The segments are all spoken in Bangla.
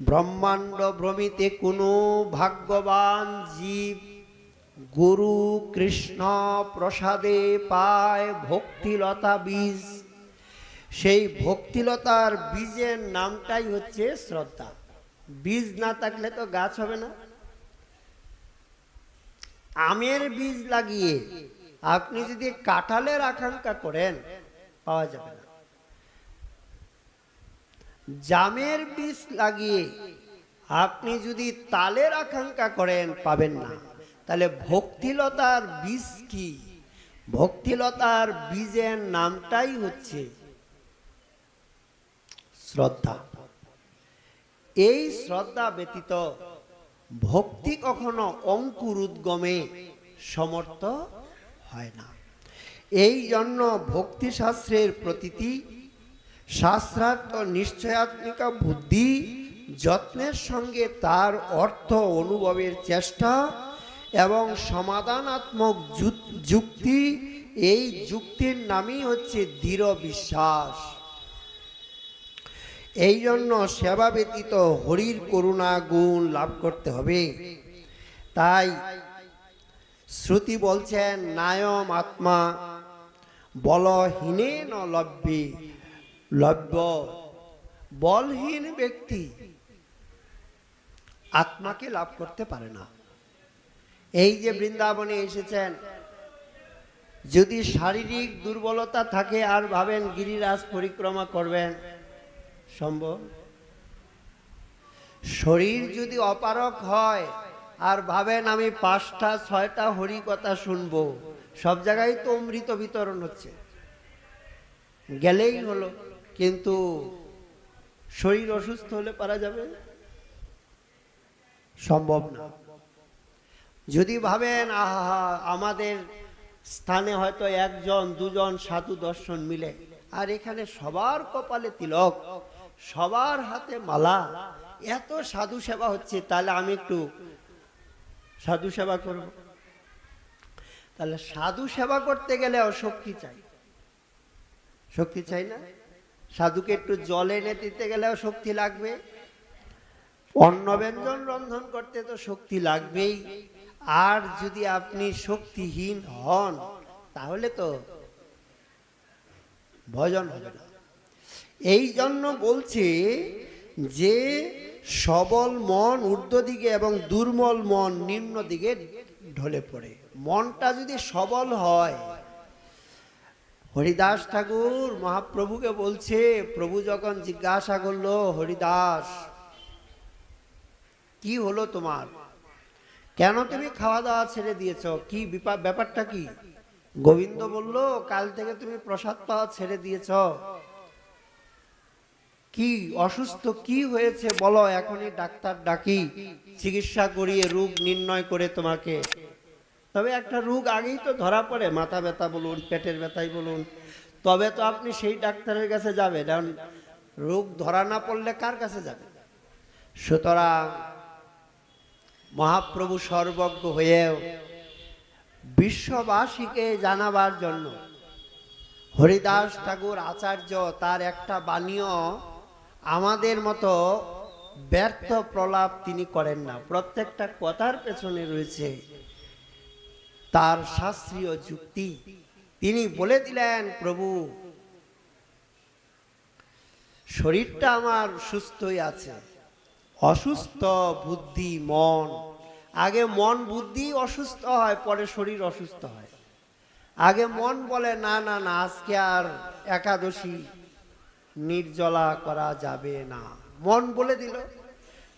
ব্রহ্মাণ্ড ভ্রমিতে কোনো ভাগ্যবান জীব গুরু কৃষ্ণ প্রসাদে পায় ভক্তিলতা বীজ। সেই ভক্তিলতার বীজের নামটাই হচ্ছে শ্রদ্ধা। বীজ না থাকলে তো গাছ হবে না। আমের বীজ লাগিয়ে আপনি যদি কাঁঠালের আকাঙ্ক্ষা করেন, পাওয়া যাবে না। জামের বীজ লাগিয়ে আপনি যদি তালের আকাঙ্ক্ষা করেন, পাবেন না। তাহলে ভক্তিলতার বীজ কি? ভক্তিলতার বীজের নামটাই হচ্ছে শ্রদ্ধা। এই শ্রদ্ধা ব্যতীত ভক্তি কখনো অঙ্কুর উদ্গমে সমর্থ হয় না। এই জন্য ভক্তিশাস্ত্রের প্রতীতি শাস্ত্রার্থ নিশ্চয়াত্মিকা বুদ্ধি যত্নের সঙ্গে তার অর্থ অনুভবের চেষ্টা এবং সমাধানাত্মক যুক্তি এই যুক্তির নামই হচ্ছে দৃঢ় বিশ্বাস। এই জন্য সেবা ব্যতীত হরির করুণা গুণ লাভ করতে হবে। তাই শ্রুতি বলছেন, নায়ম আত্মা বলহীনে ন লব্যে লব্য বলহীন ব্যক্তি আত্মাকে লাভ করতে পারে না। এই যে বৃন্দাবনে এসেছেন, যদি শারীরিক দুর্বলতা থাকে আর ভাবেন গিরিরাজ পরিক্রমা করবেন, সম্ভব? শরীর যদি অপারক হয় আর ভাবেন আমি পাঁচটা, ছয়টা হরি কথা শুনব, সব জায়গায় তো অমৃত বিতরণ হচ্ছে। গেলেই হলো। কিন্তু শরীর অসুস্থ হলে পারা যাবে? সম্ভব না। যদি ভাবেন, আহা, আমাদের স্থানে হয়তো একজন, দুজন সাধু দর্শন মিলে, আর এখানে সবার কপালে তিলক, সবার হাতে মালা, এত সাধু সেবা হচ্ছে, তাহলে আমি একটু সাধু সেবা করব। তাহলে সাধু সেবা করতে গেলে শক্তি চাই। শক্তি চাই না? সাধুকে একটু জল এনে দিতে গেলেও শক্তি লাগবে। অন্ন ব্যঞ্জন রন্ধন করতে তো শক্তি লাগবেই। আর যদি আপনি শক্তিহীন হন, তাহলে তো ভজন হবে না। এই জন্য বলছে যে, সবল মন ঊর্ধ্ব দিকে এবং দুর্বল মন নিম্ন দিকে ঢলে পড়ে। মনটা যদি সবল হয় হরিদাস ঠাকুর মহাপ্রভুকে বলছে, প্রভু যখন জিজ্ঞাসা করল, হরিদাস, কি হলো তোমার? কেন তুমি খাওয়া দাওয়া ছেড়ে দিয়েছ? কি ব্যাপারটা কি? গোবিন্দ বলল, কাল থেকে তুমি প্রসাদ পাওয়া ছেড়ে দিয়েছ। কি অসুস্থ, কি হয়েছে বলো, এখনই ডাক্তার ডাকি, চিকিৎসা করিয়ে রোগ নির্ণয় করে তোমাকে। তবে একটা রোগ আগেই তো ধরা পড়ে, মাথা ব্যথা বলুন, পেটের ব্যথাই বলুন। তবে তো আপনি সেই ডাক্তারের কাছে যাবেন, কারণ রোগ ধরা না পড়লে কার কাছে যাবে? সুতরাং মহাপ্রভু সর্বজ্ঞ হয়েও বিশ্ববাসীকে জানাবার জন্য হরিদাস ঠাকুর আচার্য তার একটা বাণীয় আমাদের মতো ব্যর্থ প্রলাপ তিনি করেন না। প্রত্যেকটা কথার পেছনে রয়েছে তার শাস্ত্রীয় যুক্তি। তিনি বলে দিলেন, প্রভু, শরীরটা আমার সুস্থই আছে। অসুস্থ বুদ্ধি মন। আগে মন বুদ্ধি অসুস্থ হয়, পরে শরীর অসুস্থ হয়। আগে মন বলে, না না না, আজকে আর একাদশী নির্জলা করা যাবে না। মন বলে দিল।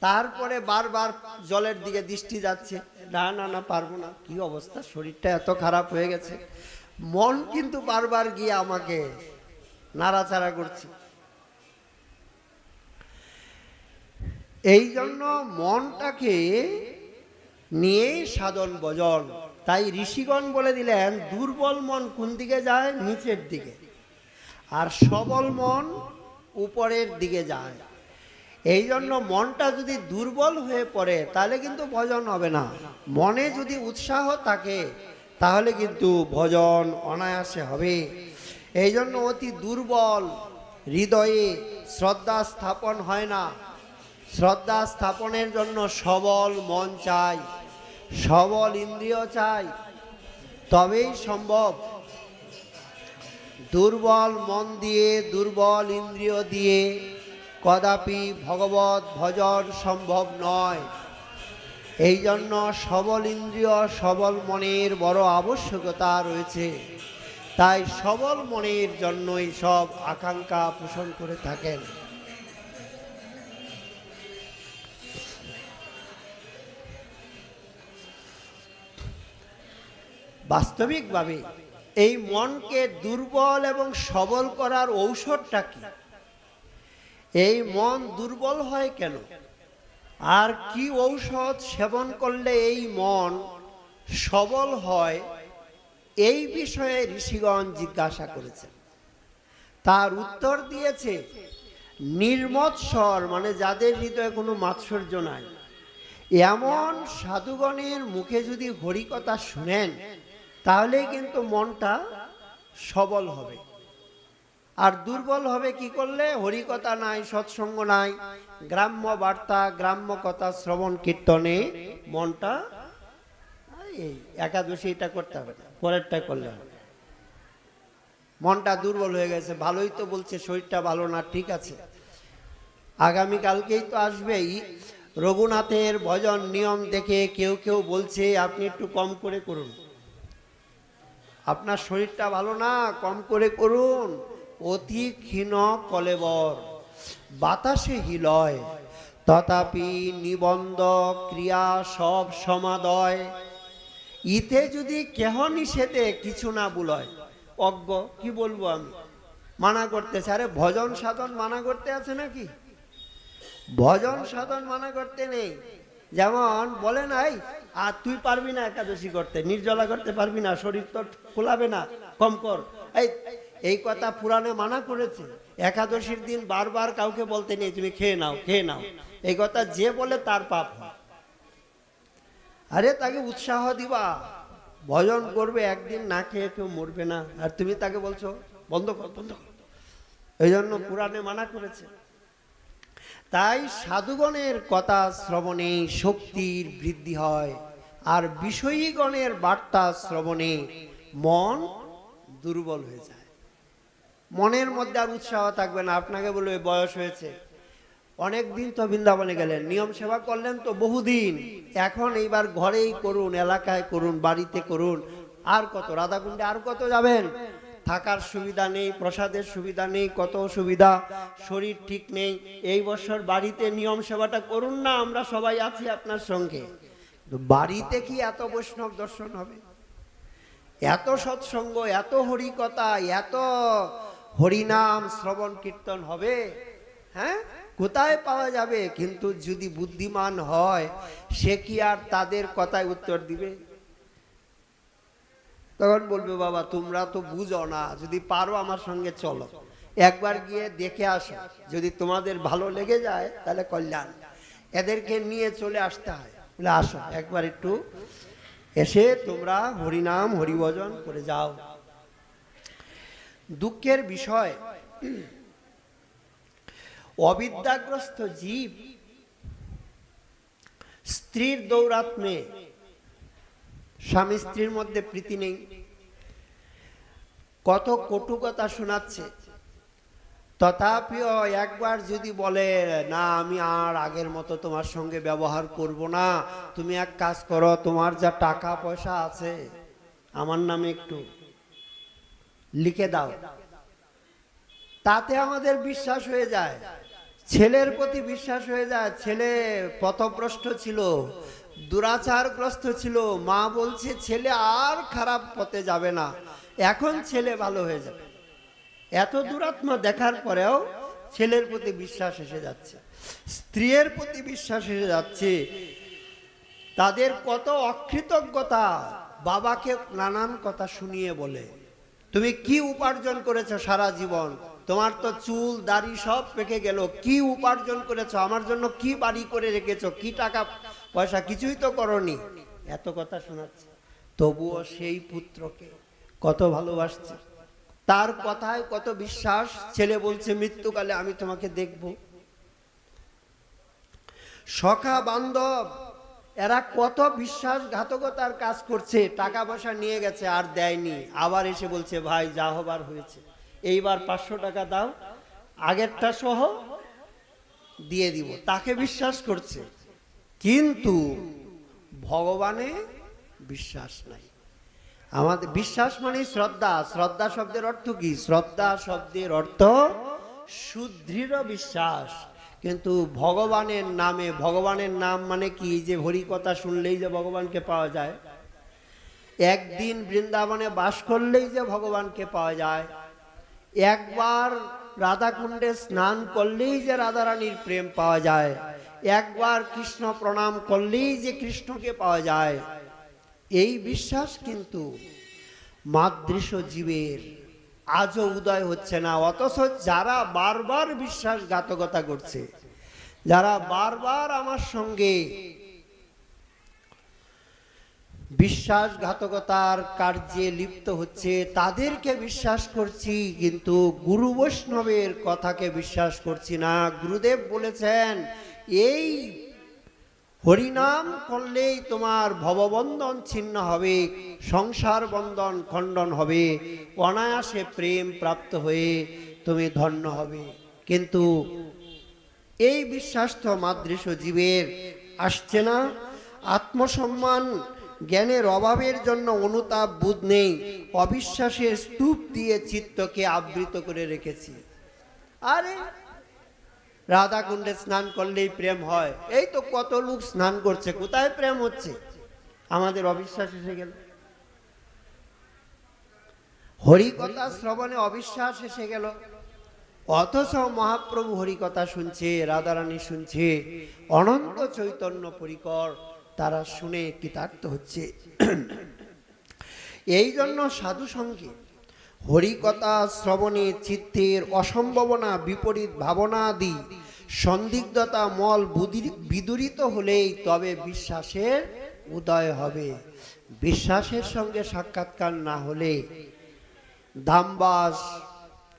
তারপরে বারবার জলের দিকে দৃষ্টি যাচ্ছে। না না না, পারব না। কি অবস্থা? শরীরটা এত খারাপ হয়ে গেছে। মন কিন্তু বারবার গিয়ে আমাকে নাড়াচাড়া করছে। এই জন্য মনটাকে নিয়েই সাধন ভজন। তাই ঋষিগণ বলে দিলেন, দুর্বল মন কোন দিকে যায়? নিচের দিকে। আর সবল মন উপরের দিকে যায়। এই জন্য মনটা যদি দুর্বল হয়ে পড়ে, তাহলে কিন্তু ভজন হবে না। মনে যদি উৎসাহ থাকে, তাহলে কিন্তু ভজন অনায়াসে হবে। এই জন্য অতি দুর্বল হৃদয়ে শ্রদ্ধা স্থাপন হয় না। শ্রদ্ধা স্থাপনের জন্য সবল মন চাই, সবল ইন্দ্রিয় চাই। তবেই সম্ভব। দুর্বল মন দিয়ে, দুর্বল ইন্দ্রিয় দিয়ে কদাপি ভগবত ভজন সম্ভব নয়। এই জন্য সবল ইন্দ্রিয়, সবল মনের বড় আবশ্যকতা রয়েছে। তাই সবল মনের জন্যই সব আকাঙ্ক্ষা পোষণ করে থাকেন। বাস্তবিকভাবে এই মনকে দুর্বল এবং সবল করার ঔষধটা কি? এই মন দুর্বল হয় কেন? আর কি ঔষধ সেবন করলে এই মন সবল হয়? এই বিষয়ে ঋষিগণ জিজ্ঞাসা করেছেন। তার উত্তর দিয়েছে, নির্মৎসর মানে যাদের হৃদয়ে কোনো মাৎসর্য নাই। এমন সাধুগণের মুখে যদি হরিকথা শুনেন তাহলে কিন্তু মনটা সবল হবে। আর দুর্বল হবে কি করলে? হরিকথা নাই, সৎসঙ্গ নাই। গ্রাম্য বার্তা, গ্রাম্য কথা, শ্রবণ, কীর্তনে মনটা এই একাদশী এটা করতে হবে না, পরেরটা করলে হবে। মনটা দুর্বল হয়ে গেছে, ভালোই তো বলছে, শরীরটা ভালো না, ঠিক আছে। আগামীকালকেই তো আসবেই। রঘুনাথের ভজন নিয়ম দেখে কেউ কেউ বলছে, আপনি একটু কম করে করুন। আপনার শরীরটা ভালো না, কম করে করুন। অতি ক্ষীণ কলেবর। বাতাসে হিলয়, তথাপি নিবন্ধ ক্রিয়া সব সমাদয়। ইতে যদি কেহ নিষেধে কিছু না বুলয়, অজ্ঞ, কি বলব আমি? মানা করতেছে, আরে ভজন সাধন মানা করতে আছে নাকি? ভজন সাধন মানা করতে নেই। যেমন বলে নাই, আর তুই পারবি না একাদশী করতে, নির্জলা করতে পারবি না, শরীর তো খোলাবে না, কম কর। এই এই কথা পুরাণে মানা করেছে। একাদশীর দিন বারবার কাউকে বলতে নেই, তুমি খেয়ে নাও খেয়ে নাও। এই কথা যে বলে তার পাপ হয়। আরে তাকে উৎসাহ দিবা। ভজন করবে, একদিন না খেয়ে কেউ মরবে না। আর তুমি তাকে বলছো, বন্ধ কর বন্ধ কর। এই জন্য পুরাণে মানা করেছে। তাই সাধুগণের কথা শ্রবণে শক্তির বৃদ্ধি হয়, আর বিষয়ীগণের বার্তা শ্রবণে মন দুর্বল হয়ে যায়। মনের মধ্যে আর উৎসাহ থাকবে না। আপনাকে বলবে বয়স হয়েছে। অনেক দিন তো বৃন্দাবনে গেলেন। নিয়ম সেবা করলেন তো বহুদিন। এখন এইবার ঘরেই করুন, এলাকায় করুন, বাড়িতে করুন। আর কত? রাধাকুণ্ডে আর কত যাবেন? থাকার সুবিধা নেই, প্রসাদের সুবিধা নেই, কত সুবিধা? শরীর ঠিক নেই। এই বছর বাড়িতে নিয়ম সেবাটা করুন না, আমরা সবাই আছি আপনার সঙ্গে। বাড়িতে কি এত বৈষ্ণব দর্শন হবে? এত সৎসঙ্গ, এত হরিকথা, এত হরিনাম শ্রবণ কীর্তন হবে হ্যাঁ? কোথায় পাওয়া যাবে? কিন্তু যদি বুদ্ধিমান হয়, সে কি আর তাদের কথায় উত্তর দিবে? তখন বলবে, বাবা, তোমরা তো বুঝো না, যদি পারো আমার সঙ্গে চলো। একবার গিয়ে দেখে আসো, যদি তোমাদের ভালো লেগে যায়, তাহলে কল্যাণ। এদেরকে নিয়ে চলে আসতে হয়। বলে, আসো, একবার একটু এসে তোমরা হরিনাম, হরিভজন করে যাও। দুঃখের বিষয়। অবিদ্যাগ্রস্ত জীব স্ত্রীর দৌরাত্মে, স্বামী স্ত্রীর মধ্যে প্রীতি নেই। কত কটু কথা শোনাচ্ছে। তথাপিও একবার যদি বলে, না, আমি আর আগের মতো তোমার সঙ্গে ব্যবহার করব না। তুমি এক কাজ করো, তোমার যা টাকা পয়সা আছে, আমার নামে একটু লিখে দাও। তাতে আমাদের বিশ্বাস হয়ে যায়। ছেলের প্রতি বিশ্বাস হয়ে যায়। ছেলে পথভ্রষ্ট ছিল, দুরাচারগ্রস্ত ছিল। মা বলছে, ছেলে আর খারাপ পথে যাবে না। এখন ছেলে ভালো হয়ে যাবে। এত দুরাত্মা দেখার পরেও ছেলের প্রতি বিশ্বাস এসে যাচ্ছে। স্ত্রীর প্রতি বিশ্বাস এসে যাচ্ছে। তাদের কত অকৃতজ্ঞতা, বাবাকে নানান কথা শুনিয়ে বলে। তুমি কি উপার্জন করেছ সারা জীবন? তোমার তো চুল, দাড়ি সব পেকে গেল। কি উপার্জন করেছ? আমার জন্য কি বাড়ি করে রেখেছো? কি টাকা পয়সা? কিছুই তো করনি। এত কথা শোনাচ্ছে। তবুও সেই পুত্রকে কত ভালোবাসছে। তার কথায় কত বিশ্বাস। ছেলে বলছে, মৃত্যুকালে আমি তোমাকে দেখব। সখা বান্ধব এরা কত বিশ্বাসঘাতকতার কাজ করছে, টাকা পয়সা নিয়ে গেছে আর দেয়নি। আবার এসে বলছে, ভাই, যা হবার হয়েছে। এইবার পাঁচশো টাকা দাও, আগেরটা সহ দিয়ে দিব। তাকে বিশ্বাস করছে। কিন্তু ভগবানে বিশ্বাস নাই। আমাদের বিশ্বাস মানে শ্রদ্ধা। শ্রদ্ধা শব্দের অর্থ কি? শ্রদ্ধা শব্দের অর্থ সুদৃঢ় বিশ্বাস। কিন্তু ভগবানের নামে, ভগবানের নাম মানে কি? যে হরি কথা শুনলেই যে ভগবানকে পাওয়া যায়। একদিন বৃন্দাবনে বাস করলেই যে ভগবানকে পাওয়া যায়। একবার রাধাকুণ্ডে স্নান করলেই যে রাধারানীর প্রেম পাওয়া যায়। একবার কৃষ্ণ প্রণাম করলেই যে কৃষ্ণকে পাওয়া যায়। এই বিশ্বাস কিন্তু মাদৃশ জীবের আজও উদয় হচ্ছে না, অথচ যারা বারবার বিশ্বাসঘাতকতা করছে, যারা বারবার আমার সঙ্গে বিশ্বাসঘাতকতার কার্যে লিপ্ত হচ্ছে, তাদেরকে বিশ্বাস করছি, কিন্তু গুরু বৈষ্ণবের কথাকে বিশ্বাস করছি না। গুরুদেব বলেছেন, এই হরিনাম করলেই তোমার ভববন্ধন ছিন্ন হবে, সংসার বন্ধন খণ্ডন হবে, অনায়াসে প্রেম প্রাপ্ত হয়ে তুমি ধন্য হবে। কিন্তু এই বিশ্বাস তো মাদৃশ জীবের আসছে না। আত্মসম্মান, জ্ঞানের অভাবের জন্য অনুতাপ বুধ নেই। অবিশ্বাসের স্তূপ দিয়ে চিত্তকে আবৃত করে রেখেছি। আরে রাধা কুণ্ডে স্নান করলেই প্রেম হয়। এই তো কত লোক স্নান করছে, কোথায় প্রেম হচ্ছে? আমাদের অবিশ্বাস এসে গেল। হরিকথা শ্রবণে অবিশ্বাস এসে গেল। অথচ মহাপ্রভু হরিকথা শুনছে, রাধারানী শুনছে, অনন্ত চৈতন্য পরিকর তারা শুনে কৃতার্থ হচ্ছে। এই জন্য সাধু সঙ্গে হরিকথা, শ্রবণে চিত্তের অসম্ভাবনা, বিপরীত ভাবনা আদি সন্দিগ্ধতা, মল বুদি- বিদূরিত হলেই তবে বিশ্বাসের উদয় হবে। বিশ্বাসের সঙ্গে সাক্ষাৎকার না হলে ধামবাস,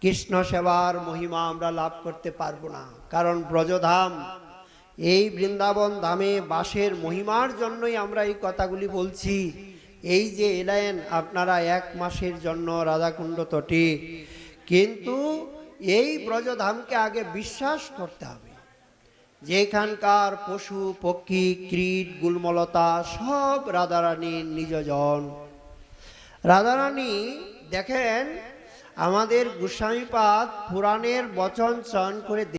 কৃষ্ণ সেবার মহিমা আমরা লাভ করতে পারব না। কারণ ব্রজধাম, এই বৃন্দাবন ধামে বাসের মহিমার জন্যই আমরা এই কথাগুলি বলছি। এই যে এলেন, আপনারা এক মাসের জন্য রাধাকুণ্ড তটে। কিন্তু এই ব্রজধামকে আগে বিশ্বাস করতে হবে। যেখানকার পশু, পক্ষী, কীট, গুলমলতা, সব রাধারানীর নিজজন। রাধারানী দেখেন, আমাদের গোস্বামীপাদ পুরাণের বচন চয়ন করে